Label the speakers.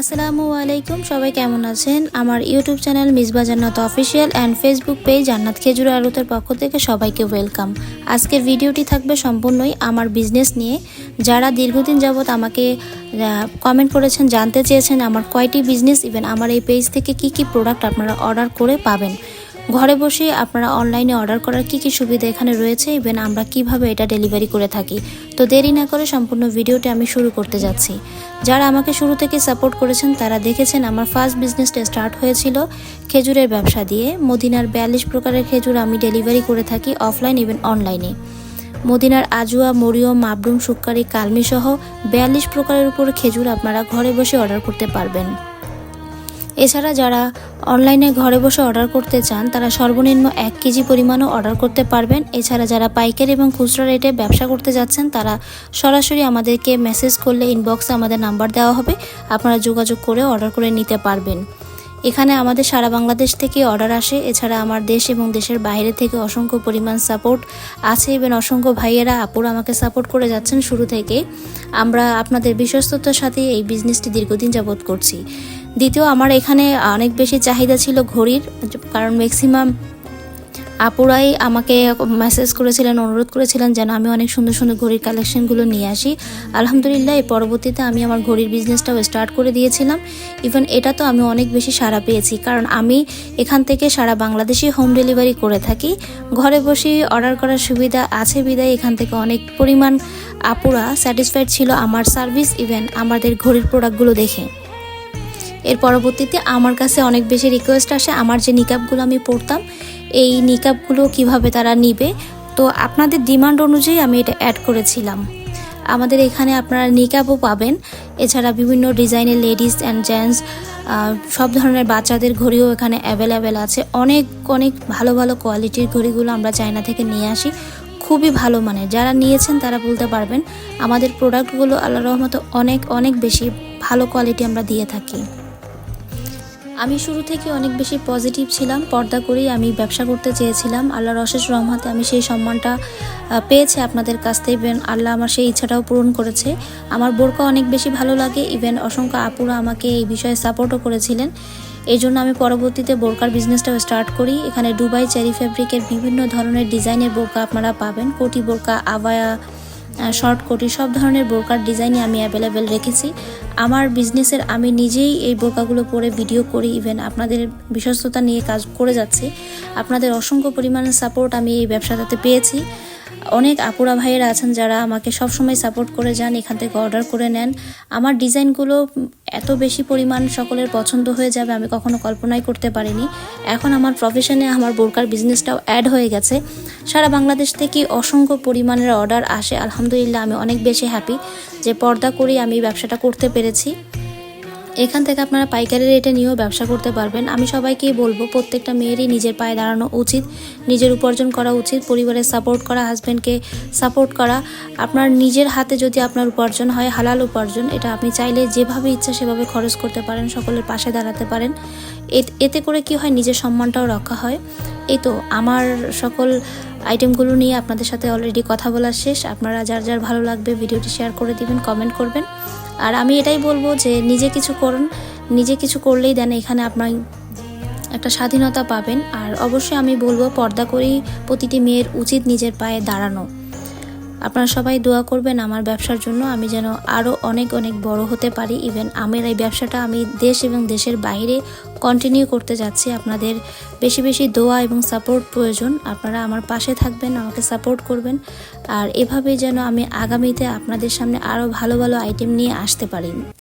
Speaker 1: আসসালামু আলাইকুম, সবাই কেমন আছেন? আমার ইউটিউব চ্যানেল মিসবা জান্নাত অফিসিয়াল অ্যান্ড ফেসবুক পেজ জান্নাত খেজুর আলুতের পক্ষ থেকে সবাইকে ওয়েলকাম। আজকের ভিডিওটি থাকবে সম্পূর্ণই আমার বিজনেস নিয়ে। যারা দীর্ঘদিন যাবৎ আমাকে কমেন্ট করেছেন, জানতে চেয়েছেন আমার কয়টি বিজনেস ইভেন আমার এই পেজ থেকে কি কি প্রোডাক্ট আপনারা অর্ডার করে পাবেন। ঘরে বসে আপনারা অনলাইনে অর্ডার করার কি কি সুবিধা এখানে রয়েছে? ইভেন আমরা কীভাবে এটা ডেলিভারি করে থাকি? তো দেরি না করে সম্পূর্ণ ভিডিওটি আমি শুরু করতে যাচ্ছি। যারা আমাকে শুরু থেকে সাপোর্ট করেছেন, তারা দেখেছেন আমার ফার্স্ট বিজনেসটা স্টার্ট হয়েছিল খেজুরের ব্যবসা দিয়ে। মদিনার বিয়াল্লিশ প্রকারের খেজুর আমি ডেলিভারি করে থাকি অফলাইন ইভেন অনলাইনে মদিনার আজুয়া, মরিয়ম, মাবরুম, সুক্কারি কালমি সহ বিয়াল্লিশ প্রকারের উপর খেজুর আপনারা ঘরে বসে অর্ডার করতে পারবেন। এছাড়া যারা অনলাইনে ঘরে বসে অর্ডার করতে চান, তারা সর্বনিম্ন এক কেজি পরিমাণও অর্ডার করতে পারবেন। এছাড়া যারা পাইকারি এবং খুচরা রেটে ব্যবসা করতে যাচ্ছেন, তারা সরাসরি আমাদেরকে মেসেজ করলে ইনবক্সে আমাদের নাম্বার দেওয়া হবে। আপনারা যোগাযোগ করে অর্ডার করে নিতে পারবেন। এখানে আমাদের সারা বাংলাদেশ থেকে অর্ডার আসে। এছাড়া আমার দেশ এবং দেশের বাইরে থেকে অসংখ্য পরিমাণ সাপোর্ট আছে। এবং অসংখ্য ভাইয়েরা, আপুরা আমাকে সাপোর্ট করে যাচ্ছেন শুরু থেকে। আমরা আপনাদের বিশ্বস্ততার সাথে এই বিজনেসটি দীর্ঘদিন যাবৎ করছি। দ্বিতীয়, আমার এখানে অনেক বেশি চাহিদা ছিল ঘড়ির, কারণ ম্যাক্সিমাম আপুরাই আমাকে মেসেজ করেছিলেন, অনুরোধ করেছিলেন যেন আমি অনেক সুন্দর সুন্দর ঘড়ির কালেকশনগুলো নিয়ে আসি। আলহামদুলিল্লাহ, এই পরবর্তীতে আমি আমার ঘড়ির বিজনেসটাও স্টার্ট করে দিয়েছিলাম। ইভেন এটা তো আমি অনেক বেশি সাড়া পেয়েছি, কারণ আমি এখান থেকে সারা বাংলাদেশে হোম ডেলিভারি করে থাকি। ঘরে বসে অর্ডার করার সুবিধা আছে বিদায়, এখান থেকে অনেক পরিমাণ আপুরা স্যাটিসফাইড ছিল আমার সার্ভিস ইভেন আমাদের ঘড়ির প্রোডাক্টগুলো দেখে। এর পরবর্তীতে আমার কাছে অনেক বেশি রিকোয়েস্ট আসে, আমার যে নিকাপগুলো আমি পড়তাম, এই নিকাপগুলো কীভাবে তারা নিবে? তো আপনাদের ডিমান্ড অনুযায়ী আমি এটা অ্যাড করেছিলাম। আমাদের এখানে আপনারা নিকাপও পাবেন, এছাড়া বিভিন্ন ডিজাইনের লেডিস অ্যান্ড জেন্টস সব ধরনের বাচ্চাদের ঘড়িও এখানে অ্যাভেলেবেল আছে। অনেক অনেক ভালো ভালো কোয়ালিটির ঘড়িগুলো আমরা চায়না থেকে নিয়ে আসি। খুবই ভালো মানে যারা নিয়েছেন তারা বলতে পারবেন, আমাদের প্রোডাক্টগুলো আল্লাহ রহমতে অনেক অনেক বেশি ভালো কোয়ালিটি আমরা দিয়ে থাকি। আমি শুরু থেকে অনেক বেশি পজিটিভ ছিলাম। পর্দা করেই আমি ব্যবসা করতে চেয়েছিলাম। আল্লাহর অশেষ রহমাতে আমি সেই সম্মানটা পেয়েছি আপনাদের কাছ থেকে। ইভেন আল্লাহ আমার সেই ইচ্ছাটাও পূরণ করেছে। আমার বোরকা অনেক বেশি ভালো লাগে। ইভেন অসংখ্য আপুরা আমাকে এই বিষয়ে সাপোর্টও করেছিলেন। এই জন্য আমি পরবর্তীতে বোরকার বিজনেসটাও স্টার্ট করি। এখানে দুবাই চেরি ফ্যাব্রিকের বিভিন্ন ধরনের ডিজাইনের বোরকা আপনারা পাবেন। কোটি বোরকা, আবায়া শর্ট কোটি সব ধরনের বোরকার ডিজাইনই আমি অ্যাভেলেবেল রেখেছি। আমার বিজনেসের আমি নিজেই এই বোরকাগুলো পরে ভিডিও করি ইভেন আপনাদের বিশ্বস্ততা নিয়ে কাজ করে যাচ্ছি। আপনাদের অসংখ্য পরিমাণে সাপোর্ট আমি এই ব্যবসাটাতে পেয়েছি। অনেক আপুরা ভাইয়েরা আছেন যারা আমাকে সবসময় সাপোর্ট করে যান, এখান থেকে অর্ডার করে নেন। আমার ডিজাইনগুলো এত বেশি পরিমাণ সকলের পছন্দ হয়ে যাবে, আমি কখনো কল্পনাই করতে পারিনি। এখন আমার প্রফেশনে আমার বোরকার বিজনেসটাও অ্যাড হয়ে গেছে। সারা বাংলাদেশ থেকে অসংখ্য পরিমাণের অর্ডার আসে। আলহামদুলিল্লাহ, আমি অনেক বেশি হ্যাপি যে পর্দা করেই আমি ব্যবসাটা করতে পেরেছি। এখান থেকে আপনারা পাইকারি রেটে নিয়েও ব্যবসা করতে পারবেন। আমি সবাইকেই বলব, প্রত্যেকটা মেয়েরই নিজের পায়ে দাঁড়ানো উচিত, নিজের উপার্জন করা উচিত, পরিবারের সাপোর্ট করা হাজব্যান্ডকে সাপোর্ট করা। আপনার নিজের হাতে যদি আপনার উপার্জন হয়, হালাল উপার্জন, এটা আপনি চাইলে যেভাবে ইচ্ছা সেভাবে খরচ করতে পারেন, সকলের পাশে দাঁড়াতে পারেন। এতে করে কি হয়, নিজের সম্মানটাও রক্ষা হয়। এই তো, আমার সকল আইটেমগুলো নিয়ে আপনাদের সাথে অলরেডি কথা বলা শেষ। আপনারা যার যার ভালো লাগবে, ভিডিওটি শেয়ার করে দিবেন কমেন্ট করবেন। আর আমি এটাই বলব যে নিজে কিছু করুন, নিজে কিছু করলেই দেন এখানে আপনার একটা স্বাধীনতা পাবেন। আর অবশ্যই আমি বলব পর্দা করেই প্রতিটি মেয়ের উচিত নিজের পায়ে দাঁড়ানো। আপনারা সবাই দোয়া করবেন আমার ব্যবসার জন্য আমি যেন আরও অনেক অনেক বড় হতে পারি। ইভেন আমার এই ব্যবসাটা আমি দেশ এবং দেশের বাইরে কন্টিনিউ করতে যাচ্ছি। আপনাদের বেশি বেশি দোয়া এবং সাপোর্ট প্রয়োজন। আপনারা আমার পাশে থাকবেন, আমাকে সাপোর্ট করবেন। আর এভাবে যেন আমি আগামীতে আপনাদের সামনে আরও ভালো ভালো আইটেম নিয়ে আসতে পারি।